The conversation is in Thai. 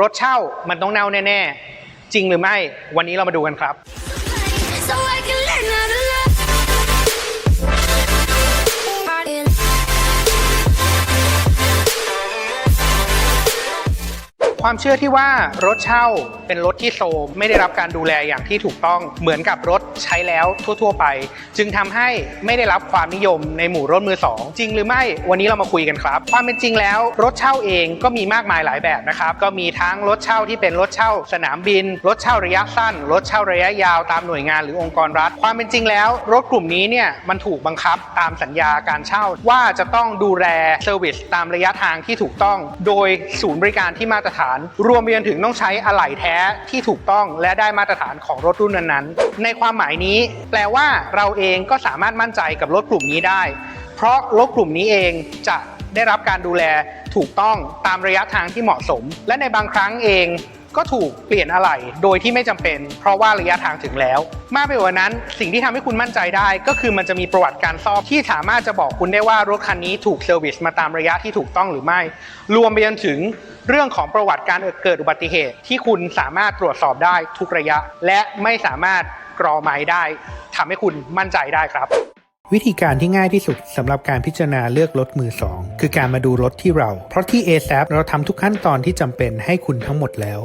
รถเช่ามันต้องเน่าแน่ ๆ จริงหรือไม่ วันนี้เรามาดูกันครับ ความเชื่อที่ว่ารถเช่าเป็นรถที่โทรมไม่ได้รับการดูแลอย่างที่ถูกต้องเหมือนกับรถใช้แล้วทั่ว ๆ ไป จึงทำให้ไม่ได้รับความนิยมในหมู่รถมือสองจริงหรือไม่วันนี้เรามาคุยกันครับ ความเป็นจริงแล้วรถเช่าเองก็มีมากมายหลายแบบนะครับ ก็มีทั้งรถเช่าที่เป็นรถเช่า สนามบิน รถเช่าระยะสั้น รถเช่าระยะยาวตามหน่วยงานหรือองค์กรรัฐ ความเป็นจริงแล้ว รถกลุ่มนี้เนี่ยมันถูกบังคับตามสัญญาการเช่าว่าจะต้องดูแลเซอร์วิสตามระยะทางที่ถูกต้อง โดยศูนย์บริการที่มาตรฐานรวมไปจนถึงต้องใช้อะไหล่แท้ที่ถูกต้องและได้มาตรฐานของรถรุ่นนั้นๆ ในความหมายนี้แปลว่าเราเองก็สามารถมั่นใจกับรถกลุ่มนี้ได้ เพราะรถกลุ่มนี้เองจะได้รับการดูแลถูกต้องตามระยะทางที่เหมาะสม และในบางครั้งเอง ก็ถูกเปลี่ยนอะไหล่โดยที่ไม่จำเป็น เพราะว่าระยะทางถึงแล้ว มากไปกว่านั้นสิ่งที่ทำให้คุณมั่นใจได้ ก็คือมันจะมีประวัติการซ่อมที่สามารถจะบอกคุณได้ว่ารถคันนี้ถูกเซอร์วิสมาตามระยะที่ถูกต้องหรือไม่ รวมไปจนถึงเรื่องของประวัติการเกิดอุบัติเหตุ ที่คุณสามารถตรวจสอบได้ทุกระยะ และไม่สามารถกรอไม้ได้ทำให้คุณมั่นใจได้ครับ วิธีการที่ง่ายที่สุดสำหรับการพิจารณาเลือกรถมือสองคือการมาดูรถที่เรา เพราะที่ ASAP เราทำทุกขั้นตอนที่จำเป็นให้คุณทั้งหมดแล้ว